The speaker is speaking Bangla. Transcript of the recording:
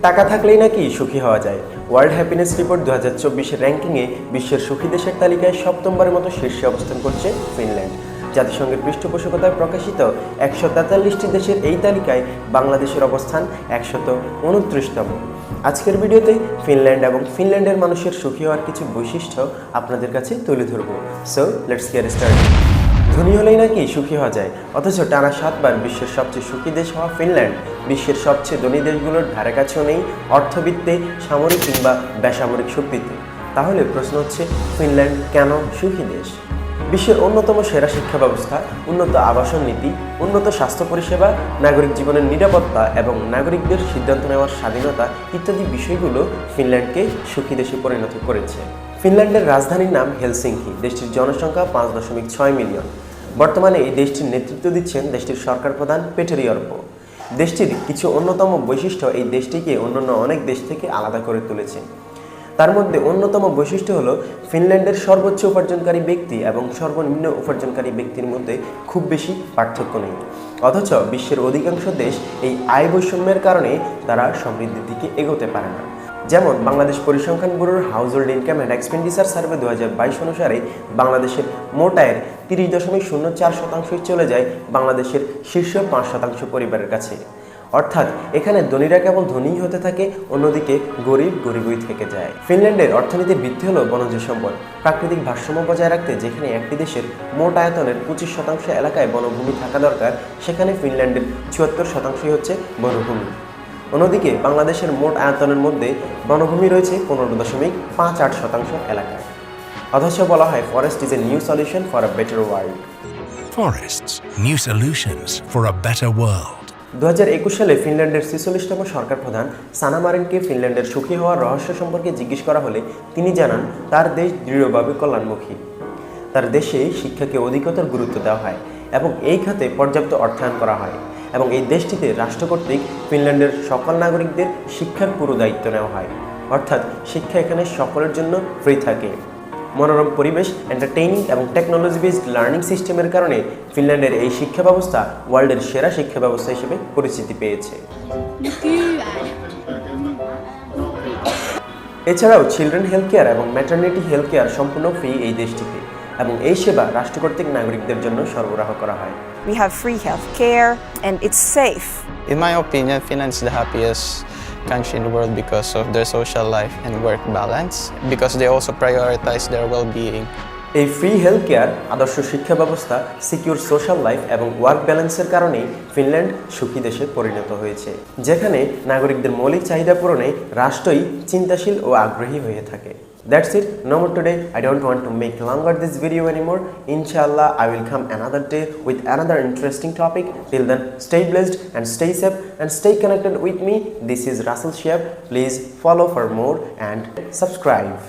টাকা থাকলেই নাকি সুখী হওয়া যায়। ওয়ার্ল্ড হ্যাপিনেস রিপোর্ট দু হাজার চব্বিশের র্যাঙ্কিংয়ে বিশ্বের সুখী দেশের তালিকায় সপ্তমবারের মতো শীর্ষে অবস্থান করছে ফিনল্যান্ড। জাতিসংঘের পৃষ্ঠপোষকতায় প্রকাশিত একশো তেতাল্লিশটি দেশের এই তালিকায় বাংলাদেশের অবস্থান একশত উনত্রিশতম। আজকের ভিডিওতে ফিনল্যান্ড এবং ফিনল্যান্ডের মানুষের সুখী হওয়ার কিছু বৈশিষ্ট্য আপনাদের কাছে তুলে ধরব। সো লেটস গেট স্টার্ট ধনী হলেই নাকি সুখী হওয়া যায়? অথচ টানা সাতবার বিশ্বের সবচেয়ে সুখী দেশ হওয়া ফিনল্যান্ড। বিশ্বের সবচেয়ে ধনী দেশগুলোর ধারে কাছেও নেই অর্থবিত্তে, সামরিক কিংবা বেসামরিক শক্তিতে তাহলে প্রশ্ন হচ্ছে, ফিনল্যান্ড কেন সুখী দেশ? বিশ্বের অন্যতম সেরা শিক্ষা ব্যবস্থা, উন্নত আবাসন নীতি, উন্নত স্বাস্থ্য পরিষেবা, নাগরিক জীবনের নিরাপত্তা এবং নাগরিকদের সিদ্ধান্ত নেওয়ার স্বাধীনতা ইত্যাদি বিষয়গুলো ফিনল্যান্ডকে সুখী দেশে পরিণত করেছে। ফিনল্যান্ডের রাজধানীর নাম হেলসিংকি দেশটির জনসংখ্যা পাঁচ দশমিক ছয় মিলিয়ন। বর্তমানে এই দেশটির নেতৃত্ব দিচ্ছেন দেশটির সরকার প্রধান পেটেরি অর্প। দেশটির কিছু অন্যতম বৈশিষ্ট্য এই দেশটিকে অন্যান্য অনেক দেশ থেকে আলাদা করে তুলেছে। তার মধ্যে অন্যতম বৈশিষ্ট্য হলো ফিনল্যান্ডের সর্বোচ্চ উপার্জনকারী ব্যক্তি এবং সর্বনিম্ন উপার্জনকারী ব্যক্তির মধ্যে খুব বেশি পার্থক্য নেই। অথচ বিশ্বের অধিকাংশ দেশ এই আয় বৈষম্যের কারণে তারা সমৃদ্ধির দিকে এগোতে পারে না। যেমন বাংলাদেশ পরিসংখ্যান ব্যুরোর household income and expenditure survey দু হাজার বাইশ অনুসারে বাংলাদেশের মোট আয়ের তিরিশ দশমিক শূন্য চার শতাংশই চলে যায় বাংলাদেশের শীর্ষ পাঁচ শতাংশ পরিবারের কাছে। অর্থাৎ এখানে ধনীরা কেবল ধনীই হতে থাকে, অন্যদিকে গরিব গরিবই থেকে যায়। ফিনল্যান্ডের অর্থনীতির ভিত্তি হল বনজ সম্পদ। প্রাকৃতিক ভারসাম্য বজায় রাখতে যেখানে একটি দেশের মোট আয়তনের পঁচিশ শতাংশ এলাকায় বনভূমি থাকা দরকার, সেখানে ফিনল্যান্ডের চুয়াত্তর শতাংশই হচ্ছে বনভূমি। অন্যদিকে বাংলাদেশের মোট আয়তনের মধ্যে বনভূমি রয়েছে পনেরো দশমিক পাঁচ আট শতাংশ এলাকায়। অথচ বলা হয় forest is a new solution for a better world Forests, new solutions for a better world. দু হাজার একুশ সালে ফিনল্যান্ডের ছেচল্লিশতম সরকার প্রধান সানা মারিনকে ফিনল্যান্ডের সুখী হওয়ার রহস্য সম্পর্কে জিজ্ঞেস করা হলে তিনি জানান তার দেশ দৃঢ়ভাবে কল্যাণমুখী। তার দেশে শিক্ষাকে অধিকতর গুরুত্ব দেওয়া হয়। এবং এই খাতে পর্যাপ্ত অর্থায়ন করা হয় এবং এই দেশটিতে রাষ্ট্র কর্তৃক ফিনল্যান্ডের সকল নাগরিকদের শিক্ষার পুরো দায়িত্ব নেওয়া হয়। অর্থাৎ শিক্ষা এখানে সকলের জন্য ফ্রি থাকে। মনোরম পরিবেশ এন্টারটেইনিং এবং টেকনোলজি বেসড লার্নিং সিস্টেমের কারণে ফিনল্যান্ডের এই শিক্ষা ব্যবস্থা ওয়ার্ল্ডের সেরা শিক্ষা ব্যবস্থা হিসেবে পরিচিতি পেয়েছে। এছাড়াও চিলড্রেন হেলথ কেয়ার এবং ম্যাটার্নিটি হেলথ কেয়ার সম্পূর্ণ ফ্রি এই দেশটিতে। এবং এই সেবা রাষ্ট্র কর্তৃক নাগরিকদের জন্য সরবরাহ করা হয় We have free health care and it's safe. In my opinion, Finland is the happiest country in the world because of their social life and work balance, because they also prioritize their well-being. এই ফ্রি হেলথ কেয়ার আদর্শ শিক্ষা ব্যবস্থা সিকিউর সোশ্যাল লাইফ এবং ওয়ার্ক ব্যালেন্সের কারণে ফিনল্যান্ড সুখী দেশে পরিণত হয়েছে যেখানে নাগরিকদের মৌলিক চাহিদা পূরণে রাষ্ট্রই চিন্তাশীল ও আগ্রহী হয়ে থাকে That's it. No more today. I don't want to make longer this video anymore. Inshallah, I will come another day with another interesting topic. Till then, stay blessed and stay safe and stay connected with me. This is Russell Shep. Please follow for more and subscribe.